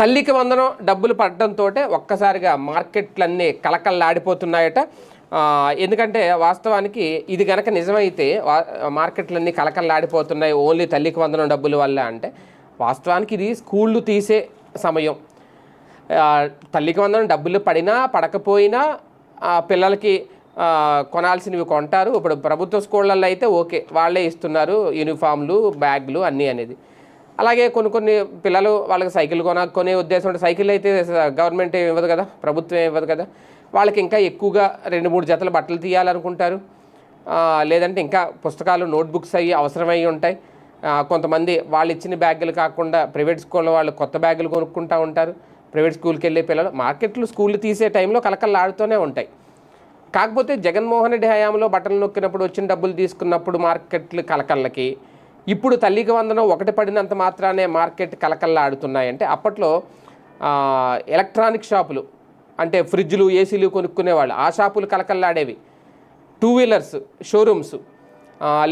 తల్లికి వందనం డబ్బులు పడడంతో ఒక్కసారిగా మార్కెట్లన్నీ కలకల్లాడిపోతున్నాయట ఎందుకంటే వాస్తవానికి ఇది గనక నిజమైతే మార్కెట్లన్నీ కలకల్లాడిపోతున్నాయి ఓన్లీ తల్లికి వందనం డబ్బుల వల్ల అంటే. వాస్తవానికి ఇది స్కూళ్ళు తీసే సమయం. తల్లికి వందనం డబ్బులు పడినా పడకపోయినా పిల్లలకి కొనాల్సినవి కొంటారు. ఇప్పుడు ప్రభుత్వ స్కూళ్ళల్లో అయితే ఓకే వాళ్ళే ఇస్తున్నారు యూనిఫామ్లు బ్యాగ్లు అన్నీ అనేది. అలాగే కొన్ని కొన్ని పిల్లలు వాళ్ళకి సైకిల్ కొన ఉద్దేశం ఉంటే సైకిల్ అయితే గవర్నమెంట్ ఇవ్వదు కదా ప్రభుత్వం ఇవ్వదు కదా. వాళ్ళకి ఇంకా ఎక్కువగా రెండు మూడు జతల బట్టలు తీయాలనుకుంటారు. లేదంటే ఇంకా పుస్తకాలు నోట్బుక్స్ అవి అవసరమై ఉంటాయి. కొంతమంది వాళ్ళు ఇచ్చిన బ్యాగులు కాకుండా ప్రైవేట్ స్కూల్లో వాళ్ళు కొత్త బ్యాగులు కొనుక్కుంటూ ఉంటారు. ప్రైవేట్ స్కూల్కి వెళ్ళే పిల్లలు మార్కెట్లు స్కూల్ తీసే టైంలో కలకల్లాడుతూనే ఉంటాయి. కాకపోతే జగన్మోహన్ రెడ్డి హయాంలో బట్టలు నొక్కినప్పుడు వచ్చిన డబ్బులు తీసుకున్నప్పుడు మార్కెట్లు కలకల్లకి ఇప్పుడు తల్లికి వందనం ఒకటి పడినంత మాత్రానే మార్కెట్ కలకల్లాడుతున్నాయంటే అప్పట్లో ఎలక్ట్రానిక్ షాపులు అంటే ఫ్రిడ్జ్లు ఏసీలు కొనుక్కునేవాళ్ళు ఆ షాపులు కలకల్లాడేవి. టూ వీలర్స్ షోరూమ్స్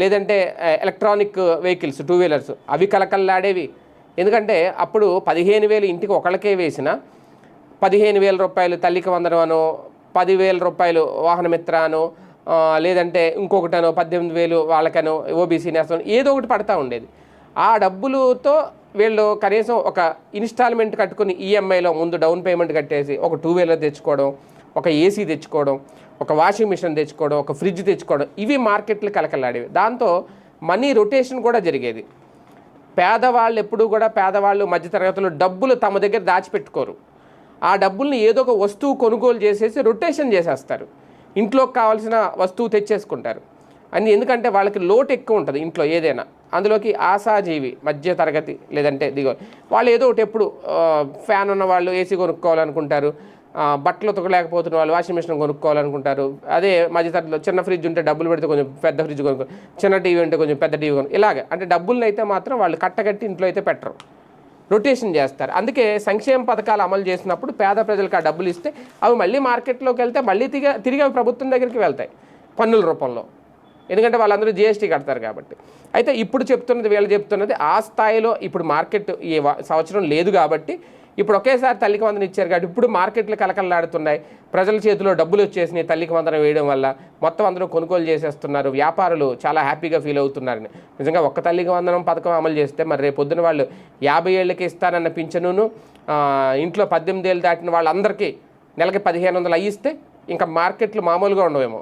లేదంటే ఎలక్ట్రానిక్ వెహికల్స్ టూ వీలర్స్ అవి కలకల్లాడేవి. ఎందుకంటే అప్పుడు పదిహేను వేలు ఇంటికి ఒకళ్ళకే వేసిన పదిహేను వేల రూపాయలు తల్లికి వందనమనో పదివేల రూపాయలు వాహనమిత్ర అనో లేదంటే ఇంకొకటనో పద్దెనిమిది వేలు వాళ్ళకనో ఓబీసీ నేస్తాను ఏదో ఒకటి పడతా ఉండేది. ఆ డబ్బులతో వీళ్ళు కనీసం ఒక ఇన్స్టాల్మెంట్ కట్టుకుని ఈఎంఐలో ముందు డౌన్ పేమెంట్ కట్టేసి ఒక టూ వీలర్ తెచ్చుకోవడం ఒక ఏసీ తెచ్చుకోవడం ఒక వాషింగ్ మిషన్ తెచ్చుకోవడం ఒక ఫ్రిడ్జ్ తెచ్చుకోవడం ఇవి మార్కెట్లు కలకలాడేవి. దాంతో మనీ రొటేషన్ కూడా జరిగేది. పేదవాళ్ళు ఎప్పుడూ కూడా పేదవాళ్ళు మధ్యతరగతులు డబ్బులు తమ దగ్గర దాచిపెట్టుకోరు. ఆ డబ్బుల్ని ఏదో ఒక వస్తువు కొనుగోలు చేసేసి రొటేషన్ చేసేస్తారు. ఇంట్లోకి కావాల్సిన వస్తువు తెచ్చేసుకుంటారు. అని ఎందుకంటే వాళ్ళకి లోటు ఎక్కువ ఉంటుంది ఇంట్లో ఏదైనా. అందులోకి ఆశాజీవి మధ్య తరగతి లేదంటే దిగో వాళ్ళు ఏదో ఒకటి ఎప్పుడు ఫ్యాన్ ఉన్న వాళ్ళు ఏసీ కొనుక్కోవాలనుకుంటారు. బట్టలు ఉతకలేకపోతున్న వాళ్ళు వాషింగ్ మిషన్ కొనుక్కోవాలనుకుంటారు. అదే మధ్యతరగతిలో చిన్న ఫ్రిడ్జ్ ఉంటే డబ్బులు పెడితే కొంచెం పెద్ద ఫ్రిడ్జ్ కొనుక్కో చిన్న టీవీ ఉంటే కొంచెం పెద్ద టీవీ కొను ఇలాగ. అంటే డబ్బులను అయితే మాత్రం వాళ్ళు కట్టగట్టి ఇంట్లో అయితే పెట్టరు. రొటేషన్ చేస్తారు. అందుకే సంక్షేమ పథకాలు అమలు చేసినప్పుడు పేద ప్రజలకు ఆ డబ్బులు ఇస్తే అవి మళ్ళీ మార్కెట్లోకి వెళ్తే మళ్ళీ తిరిగి తిరిగి అవి ప్రభుత్వం దగ్గరికి వెళ్తాయి పన్నుల రూపంలో. ఎందుకంటే వాళ్ళందరూ జిఎస్టీ కడతారు కాబట్టి. అయితే ఇప్పుడు చెప్తున్నది వీళ్ళు చెప్తున్నది ఆ స్థాయిలో ఇప్పుడు మార్కెట్ ఈ సంవత్సరం లేదు కాబట్టి ఇప్పుడు ఒకేసారి తల్లికి వందనం ఇచ్చారు కాబట్టి ఇప్పుడు మార్కెట్లు కలకలలాడుతున్నాయి. ప్రజల చేతిలో డబ్బులు వచ్చేసినాయి తల్లికి వందనం వేయడం వల్ల. మొత్తం అందరూ కొనుగోలు చేసేస్తున్నారు. వ్యాపారులు చాలా హ్యాపీగా ఫీల్ అవుతున్నారని. నిజంగా ఒక్క తల్లికి వందనం పథకం అమలు చేస్తే మరి రేపు పొద్దున వాళ్ళు యాభై ఏళ్ళకి ఇస్తానన్న పింఛనును ఇంట్లో పద్దెనిమిది ఏళ్ళు దాటిన వాళ్ళందరికీ నెలకి పదిహేను వందలు అయ్యిస్తే ఇంకా మార్కెట్లు మామూలుగా ఉండవేమో.